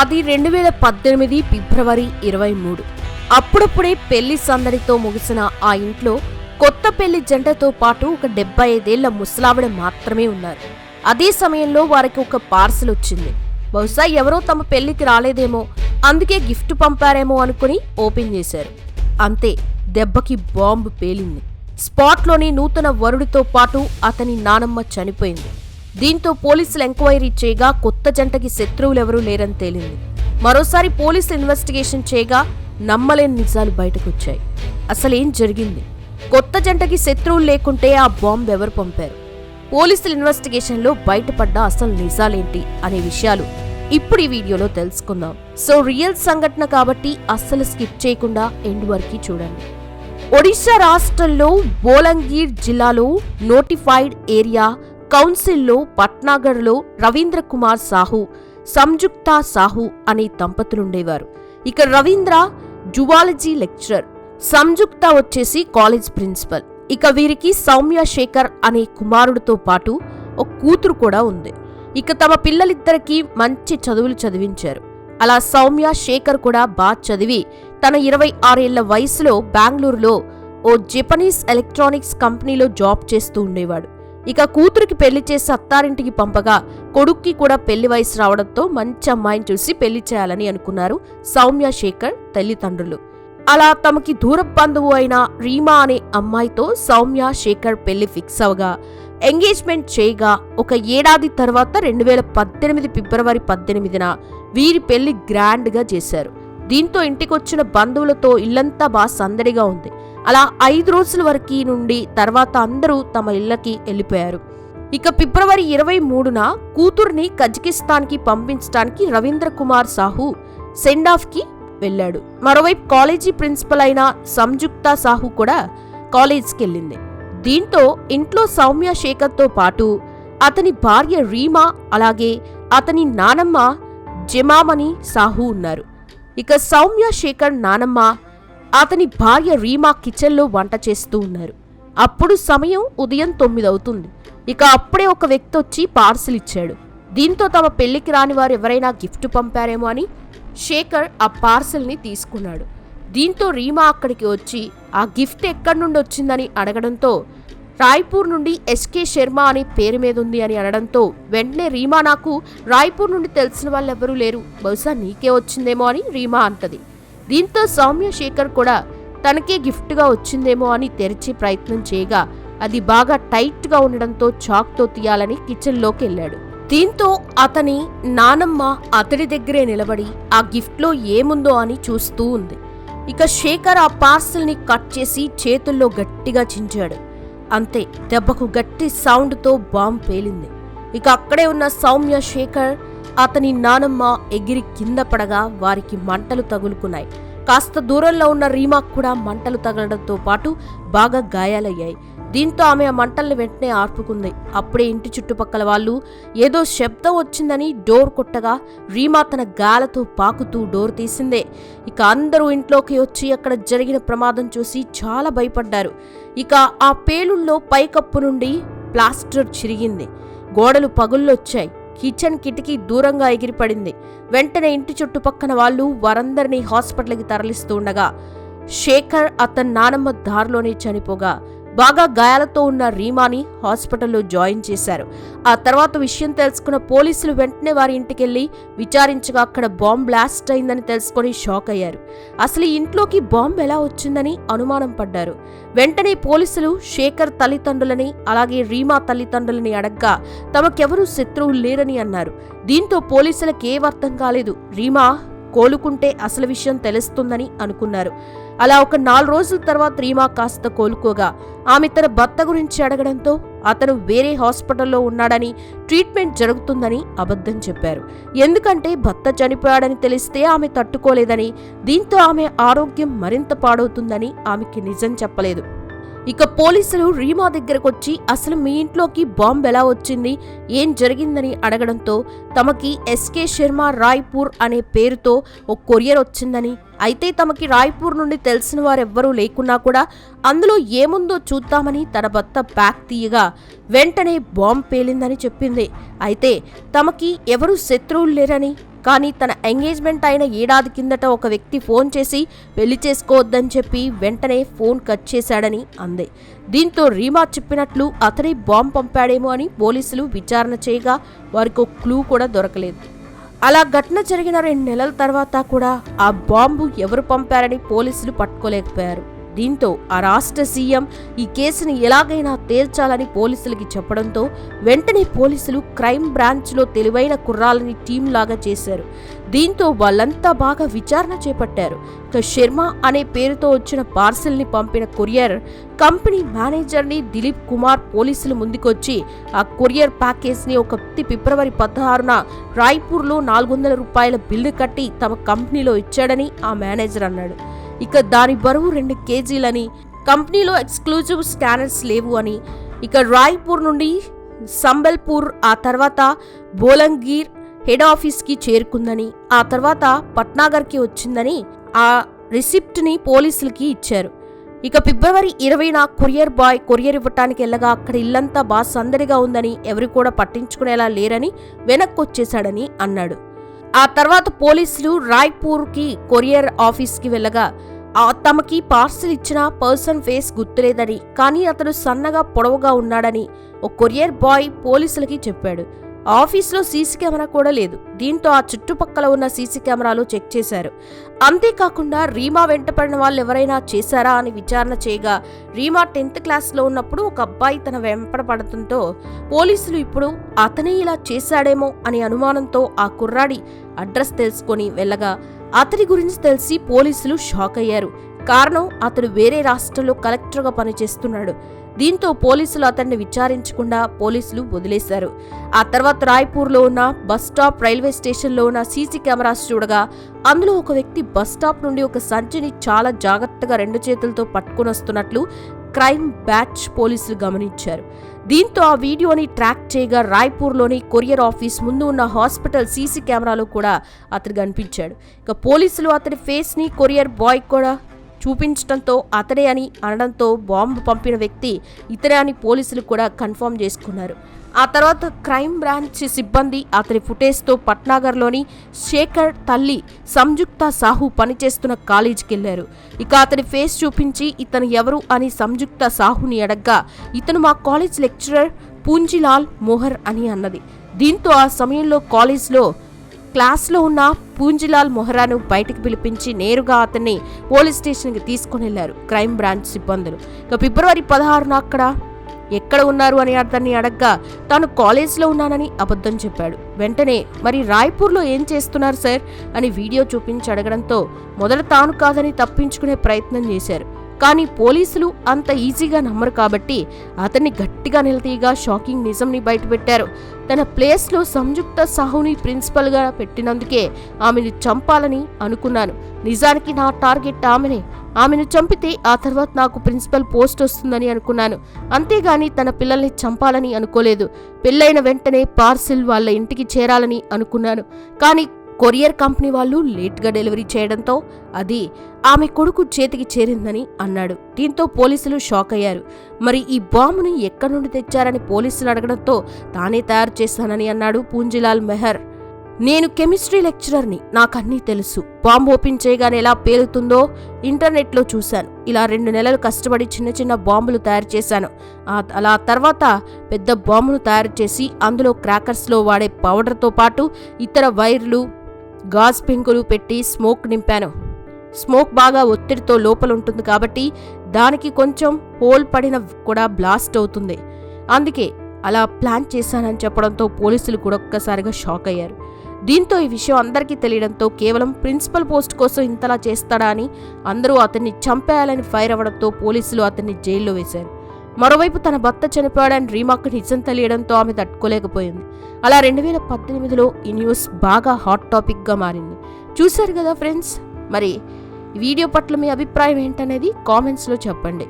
అది రెండు వేల పద్దెనిమిది ఫిబ్రవరి ఇరవై మూడు. అప్పుడప్పుడే పెళ్ళి సందడితో ముగిసిన ఆ ఇంట్లో కొత్త పెళ్ళి జంటతో పాటు ఒక డెబ్బై ఐదేళ్ళ ముసలావిడ మాత్రమే ఉన్నారు. అదే సమయంలో వారికి ఒక పార్సల్ వచ్చింది. బహుశా ఎవరో తమ పెళ్ళికి రాలేదేమో అందుకే గిఫ్ట్ పంపారేమో అనుకుని ఓపెన్ చేశారు. అంతే దెబ్బకి బాంబు పేలింది. స్పాట్లోని నూతన వరుడితో పాటు అతని నానమ్మ చనిపోయింది. దీంతో పోలీసులు ఎంక్వైరీ చేయగా కొత్త జంటకి శత్రువులెవరూ లేరని తేలింది. మరోసారి పోలీసులు ఇన్వెస్టిగేషన్ చేయగా నమ్మలేని నిజాలు బయటకొచ్చాయి. అసలేం జరిగింది? కొత్త జంటకి శత్రువులు లేకుంటే ఆ బాంబు ఎవరు పంపారు? పోలీసుల ఇన్వెస్టిగేషన్లో బయటపడ్డ అసలు నిజాలేంటి అనే విషయాలు ఇప్పుడు ఈ వీడియోలో తెలుసుకుందాం. సో రియల్ సంఘటన కాబట్టి అస్సలు స్కిప్ చేయకుండా ఎండ్ వరకు చూడండి. ఒడిశా రాష్ట్రంలో బోలంగీర్ జిల్లాలో నోటిఫైడ్ ఏరియా కౌన్సిల్లో పట్నాగర్లో రవీంద్ర కుమార్ సాహు సంయుక్త సాహు అనే దంపతులుండేవారు. ఇక రవీంద్ర జువాలజీ లెక్చరర్ సంయుక్త వచ్చేసి కాలేజ్ ప్రిన్సిపల్. ఇక వీరికి సౌమ్య శేఖర్ అనే కుమారుడితో పాటు ఒక కూతురు కూడా ఉంది. ఇక తమ పిల్లలిద్దరికీ మంచి చదువులు చదివించారు. అలా సౌమ్య శేఖర్ కూడా బాగా చదివి తన ఇరవై ఆరేళ్ళ వయసులో బెంగళూరులో ఓ జపనీస్ ఎలక్ట్రానిక్స్ కంపెనీలో జాబ్ చేస్తూ ఉండేవాడు. ఇక కూతురికి పెళ్ళి చేసి అత్తారింటికి పంపగా కొడుక్కి కూడా పెళ్ళి వయసు రావడంతో మంచి అమ్మాయిని చూసి పెళ్ళి చేయాలని అనుకున్నారు సౌమ్య శేఖర్ తల్లిదండ్రులు. అలా తమకి దూర బంధువు అయిన రీమా అనే అమ్మాయితో సౌమ్య శేఖర్ పెళ్ళి ఫిక్స్ అవగా ఎంగేజ్మెంట్ చేయగా ఒక ఏడాది తర్వాత రెండు వేల పద్దెనిమిది ఫిబ్రవరి పద్దెనిమిదిన వీరి పెళ్ళి గ్రాండ్గా చేశారు. దీంతో ఇంటికొచ్చిన బంధువులతో ఇల్లంతా బాగా సందడిగా ఉంది. అలా ఐదు రోజుల వరకు నుండి తర్వాత అందరూ తమ ఇళ్ళకి వెళ్ళిపోయారు. ఇక ఫిబ్రవరి ఇరవై మూడున కూతుర్ని కజకిస్తాన్కి పంపించడానికి రవీంద్ర కుమార్ సాహు సెండ్ ఆఫ్కి వెళ్ళాడు. మరోవైపు కాలేజీ ప్రిన్సిపల్ అయిన సంయుక్త సాహు కూడా కాలేజ్కి వెళ్ళింది. దీంతో ఇంట్లో సౌమ్య శేఖర్తో పాటు అతని భార్య రీమా అలాగే అతని నానమ్మ జమామణి సాహు ఉన్నారు. ఇక సౌమ్య శేఖర్ నానమ్మ అతని భార్య రీమా కిచెన్లో వంట చేస్తూ ఉన్నారు. అప్పుడు సమయం ఉదయం తొమ్మిది అవుతుంది. ఇక అప్పుడే ఒక వ్యక్తి వచ్చి పార్సిల్ ఇచ్చాడు. దీంతో తమ పెళ్ళికి రాని వారు ఎవరైనా గిఫ్ట్ పంపారేమో అని శేఖర్ ఆ పార్సిల్ని తీసుకున్నాడు. దీంతో రీమా అక్కడికి వచ్చి ఆ గిఫ్ట్ ఎక్కడి నుండి వచ్చిందని అడగడంతో రాయ్పూర్ నుండి ఎస్కే శర్మ అనే పేరు మీద ఉంది అని అనడంతో వెంటనే రీమా నాకు రాయ్పూర్ నుండి తెలిసిన వాళ్ళు ఎవరూ లేరు. బహుశా నీకే వచ్చిందేమో అని రీమా అంటది. దీంతో సౌమ్య శేఖర్ కూడా తనకే గిఫ్ట్గా వచ్చిందేమో అని తెరిచే ప్రయత్నం చేయగా అది బాగా టైట్గా ఉండడంతో చాక్తో తీయాలని కిచెన్లోకి వెళ్ళాడు. దీంతో అతని నానమ్మ అతడి దగ్గరే నిలబడి ఆ గిఫ్ట్లో ఏముందో అని చూస్తూ ఉంది. ఇక శేఖర్ ఆ పార్సల్ని కట్ చేసి చేతుల్లో గట్టిగా చించాడు. అంతే దెబ్బకు గట్టి సౌండ్తో బాంబ్ పేలింది. ఇక అక్కడే ఉన్న సౌమ్య శేఖర్ అతని నానమ్మ ఎగిరి కింద పడగా వారికి మంటలు తగులుకున్నాయి. కాస్త దూరంలో ఉన్న రీమాక్ కూడా మంటలు తగలడంతో పాటు బాగా గాయాలయ్యాయి. దీంతో ఆమె ఆ మంటల్ని వెంటనే ఆర్పుకుంది. అప్పుడే ఇంటి చుట్టుపక్కల వాళ్ళు ఏదో శబ్దం వచ్చిందని డోర్ కొట్టగా రీమా తన గాలతో పాకుతూ డోర్ తీసిందే. ఇక అందరూ ఇంట్లోకి వచ్చి అక్కడ జరిగిన ప్రమాదం చూసి చాలా భయపడ్డారు. ఇక ఆ పేలుల్లో పైకప్పు నుండి ప్లాస్టర్ చిరిగింది. గోడలు పగుళ్ళొచ్చాయి. కిచెన్ కిటికీ దూరంగా ఎగిరిపడింది. వెంటనే ఇంటి చుట్టుపక్కన వాళ్ళు వారందరినీ హాస్పిటల్కి తరలిస్తూ ఉండగా శేఖర్ అతని నానమ్మ దారిలోనే చనిపోగా బాగా గాయాలతో ఉన్న రీమాని హాస్పిటల్లో జాయిన్ చేశారు. ఆ తర్వాత విషయం తెలుసుకున్న పోలీసులు వెంటనే వారి ఇంటికెళ్ళి విచారించగా అక్కడ బాంబ్ బ్లాస్ట్ అయిందని తెలుసుకొని షాక్ అయ్యారు. అసలు ఇంట్లోకి బాంబ్ ఎలా వచ్చిందని అనుమానం పడ్డారు. వెంటనే పోలీసులు శేఖర్ తల్లిదండ్రులని అలాగే రీమా తల్లిదండ్రులని అడగ్గా తమకెవరూ శత్రువులు లేరని అన్నారు. దీంతో పోలీసులకు ఏం అర్థం కాలేదు. రీమా కోలుకుంటే అసలు విషయం తెలుస్తుందని అనుకున్నారు. అలా ఒక నాలుగు రోజుల తర్వాత రీమా కాస్త కోలుకోగా ఆమె తన భర్త గురించి అడగడంతో అతను వేరే హాస్పిటల్లో ఉన్నాడని ట్రీట్మెంట్ జరుగుతుందని అబద్ధం చెప్పారు. ఎందుకంటే భర్త చనిపోయాడని తెలిస్తే ఆమె తట్టుకోలేదని దీంతో ఆమె ఆరోగ్యం మరింత పాడవుతుందని ఆమెకి నిజం చెప్పలేదు. ఇక పోలీసులు రీమా దగ్గరకొచ్చి అసలు మీ ఇంట్లోకి బాంబ్ ఎలా వచ్చింది? ఏం జరిగిందని అడగడంతో తమకి ఎస్కే శర్మ రాయ్పూర్ అనే పేరుతో ఒక కొరియర్ వచ్చిందని అయితే తమకి రాయ్పూర్ నుండి తెలిసిన వారెవ్వరూ లేకున్నా కూడా అందులో ఏముందో చూద్దామని తన భర్త ప్యాక్ తీయగా వెంటనే బాంబ్ పేలిందని చెప్పింది. అయితే తమకి ఎవరు శత్రువులు లేరని కానీ తన ఎంగేజ్మెంట్ అయిన ఏడాది కిందట ఒక వ్యక్తి ఫోన్ చేసి పెళ్ళి చేసుకోవద్దని చెప్పి వెంటనే ఫోన్ కట్ చేశాడని అంది. దీంతో రీమా చెప్పినట్లు అతనే బాంబు పంపాడేమో అని పోలీసులు విచారణ చేయగా వారికి ఒక క్లూ కూడా దొరకలేదు. అలా ఘటన జరిగిన రెండు నెలల తర్వాత కూడా ఆ బాంబు ఎవరు పంపారని పోలీసులు పట్టుకోలేకపోయారు. దీంతో ఆ రాష్ట్ర సీఎం ఈ కేసుని ఎలాగైనా తేల్చాలని పోలీసులకి చెప్పడంతో వెంటనే పోలీసులు క్రైమ్ బ్రాంచ్లో తెలివైన కుర్రాలని టీం లాగా చేశారు. దీంతో వాళ్ళంతా బాగా విచారణ చేపట్టారు. ఇక శర్మ అనే పేరుతో వచ్చిన పార్సిల్ని పంపిన కొరియర్ కంపెనీ మేనేజర్ని దిలీప్ కుమార్ పోలీసులు ముందుకొచ్చి ఆ కొరియర్ ప్యాకేజ్ని ఒక ఫిబ్రవరి పదహారున రాయ్పూర్లో నాలుగు వందల రూపాయల బిల్లు కట్టి తమ కంపెనీలో ఇచ్చాడని ఆ మేనేజర్ అన్నాడు. ఇక దాని బరువు రెండు కేజీలని. కంపెనీలో ఎక్స్క్లూజివ్ స్కానర్స్ లేవు అని. ఇక రాయ్పూర్ నుండి సంబల్పూర్ ఆ తర్వాత బోలంగీర్ హెడ్ ఆఫీస్కి చేరుకుందని ఆ తర్వాత పట్నాగర్కి వచ్చిందని ఆ రిసిప్ట్ని పోలీసులకి ఇచ్చారు. ఇక ఫిబ్రవరి ఇరవైన కొరియర్ బాయ్ కొరియర్ ఇవ్వటానికి వెళ్ళగా అక్కడ ఇల్లంతా బాగా సందడిగా ఉందని ఎవరు కూడా పట్టించుకునేలా లేరని వెనక్కి వచ్చేశాడని అన్నాడు. ఆ తర్వాత పోలీసులు రాయ్పూర్కి కొరియర్ ఆఫీస్కి వెళ్ళగా తమకి పార్సిల్ ఇచ్చిన పర్సన్ ఫేస్ గుర్తులేదని కానీ అతడు సన్నగా పొడవుగా ఉన్నాడని ఓ కొరియర్ బాయ్ పోలీసులకి చెప్పాడు. ఆఫీస్లో సీసీ కెమెరా కూడా లేదు. దీంతో ఆ చుట్టుపక్కల ఉన్న సీసీ కెమెరాలు చెక్ చేశారు. అంతేకాకుండా రీమా వెంటపడిన వాళ్ళు ఎవరైనా చేశారా అని విచారణ చేయగా రీమా టెన్త్ క్లాస్లో ఉన్నప్పుడు ఒక అబ్బాయి తన వెంపడ పడటంతో పోలీసులు ఇప్పుడు అతనే ఇలా చేశాడేమో అనే అనుమానంతో ఆ కుర్రాడి అడ్రస్ తెలుసుకొని వెళ్ళగా అతడి గురించి తెలిసి పోలీసులు షాక్ అయ్యారు. కారణం అతడు వేరే రాష్ట్రంలో కలెక్టర్గా పనిచేస్తున్నాడు. దీంతో పోలీసులు అతన్ని విచారించకుండా పోలీసులు వదిలేశారు. ఆ తర్వాత రాయ్పూర్లో ఉన్న బస్ స్టాప్ రైల్వే స్టేషన్లో ఉన్న సీసీ కెమెరాస్ చూడగా అందులో ఒక వ్యక్తి బస్ స్టాప్ నుండి ఒక సంచిని చాలా జాగ్రత్తగా రెండు చేతులతో పట్టుకుని వస్తున్నట్లు క్రైమ్ బ్యాచ్ పోలీసులు గమనించారు. దీంతో ఆ వీడియోని ట్రాక్ చేయగా రాయ్పూర్లోని కొరియర్ ఆఫీస్ ముందు ఉన్న హాస్పిటల్ సీసీ కెమెరాలో కూడా అతడు కనిపించాడు. ఇక పోలీసులు అతడి ఫేస్ని కొరియర్ బాయ్ కూడా చూపించడంతో అతడే అని అనడంతో బాంబు పంపిన వ్యక్తి ఇతరే అని పోలీసులు కూడా కన్ఫర్మ్ చేసుకున్నారు. ఆ తర్వాత క్రైమ్ బ్రాంచ్ సిబ్బంది అతని ఫుటేజ్తో పట్నాగర్లోని శేఖర్ తల్లి సంయుక్త సాహు పనిచేస్తున్న కాలేజీకి వెళ్ళారు ఇక అతని ఫేస్ చూపించి ఇతను ఎవరు అని సంయుక్త సాహుని అడగ్గా ఇతను మా కాలేజ్ లెక్చరర్ పూంజిలాల్ మోహర్ అని అన్నది. దీంతో ఆ సమయంలో కాలేజ్లో క్లాస్లో ఉన్న పూంజిలాల్ మొహరాను బయటకు పిలిపించి నేరుగా అతన్ని పోలీస్ స్టేషన్కి తీసుకుని వెళ్ళారు క్రైమ్ బ్రాంచ్ సిబ్బందులు. ఇక ఫిబ్రవరి పదహారున అక్కడ ఎక్కడ ఉన్నారు అని అతన్ని అడగ్గా తాను కాలేజ్లో ఉన్నానని అబద్ధం చెప్పాడు. వెంటనే మరి రాయ్పూర్లో ఏం చేస్తున్నారు సార్? అని వీడియో చూపించి అడగడంతో మొదట తాను కాదని తప్పించుకునే ప్రయత్నం చేశారు. కానీ పోలీసులు అంత ఈజీగా నమ్మరు కాబట్టి అతన్ని గట్టిగా నిలదీయగా షాకింగ్ నిజంని బయటపెట్టారు. తన ప్లేస్లో సంయుక్త సాహుని ప్రిన్సిపల్గా పెట్టినందుకే ఆమెను చంపాలని అనుకున్నాను. నిజానికి నా టార్గెట్ ఆమెనే. ఆమెను చంపితే ఆ తర్వాత నాకు ప్రిన్సిపల్ పోస్ట్ వస్తుందని అనుకున్నాను. అంతేగాని తన పిల్లల్ని చంపాలని అనుకోలేదు. పెళ్ళైన వెంటనే పార్సిల్ వాళ్ళ ఇంటికి చేరాలని అనుకున్నాను. కానీ కొరియర్ కంపెనీ వాళ్ళు లేట్గా డెలివరీ చేయడంతో అది ఆమె కొడుకు చేతికి చేరిందని అన్నాడు. దీంతో పోలీసులు షాక్ అయ్యారు. మరి ఈ బాంబును ఎక్కడి నుండి తెచ్చారని పోలీసులు అడగడంతో తానే తయారు చేశానని అన్నాడు పూంజిలాల్ మెహర్. నేను కెమిస్ట్రీ లెక్చరర్ని నాకన్నీ తెలుసు. బాంబు ఓపెన్ చేయగానే ఎలా పేలుతుందో ఇంటర్నెట్లో చూశాను. ఇలా రెండు నెలలు కష్టపడి చిన్న చిన్న బాంబులు తయారు చేశాను. అలా తర్వాత పెద్ద బాంబును తయారు చేసి అందులో క్రాకర్స్లో వాడే పౌడర్తో పాటు ఇతర వైర్లు గాజ్ పెంకులు పెట్టి స్మోక్ నింపాను. స్మోక్ బాగా ఒత్తిడితో లోపల ఉంటుంది కాబట్టి దానికి కొంచెం హోల్ పడిన కూడా బ్లాస్ట్ అవుతుంది. అందుకే అలా ప్లాన్ చేశానని చెప్పడంతో పోలీసులు కూడా ఒక్కసారిగా షాక్ అయ్యారు. దీంతో ఈ విషయం అందరికీ తెలియడంతో కేవలం ప్రిన్సిపల్ పోస్ట్ కోసం ఇంతలా చేస్తాడా అని అందరూ అతన్ని చంపేయాలని ఫైర్ అవ్వడంతో పోలీసులు అతన్ని జైల్లో వేశారు. మరోవైపు తన భర్త చనిపోయాడని రీమాకు నిజం తెలియడంతో ఆమె తట్టుకోలేకపోయింది. అలా రెండు వేల పద్దెనిమిదిలో ఈ న్యూస్ బాగా హాట్ టాపిక్గా మారింది. చూశారు కదా ఫ్రెండ్స్? మరి వీడియో పట్ల మీ అభిప్రాయం ఏంటనేది కామెంట్స్లో చెప్పండి.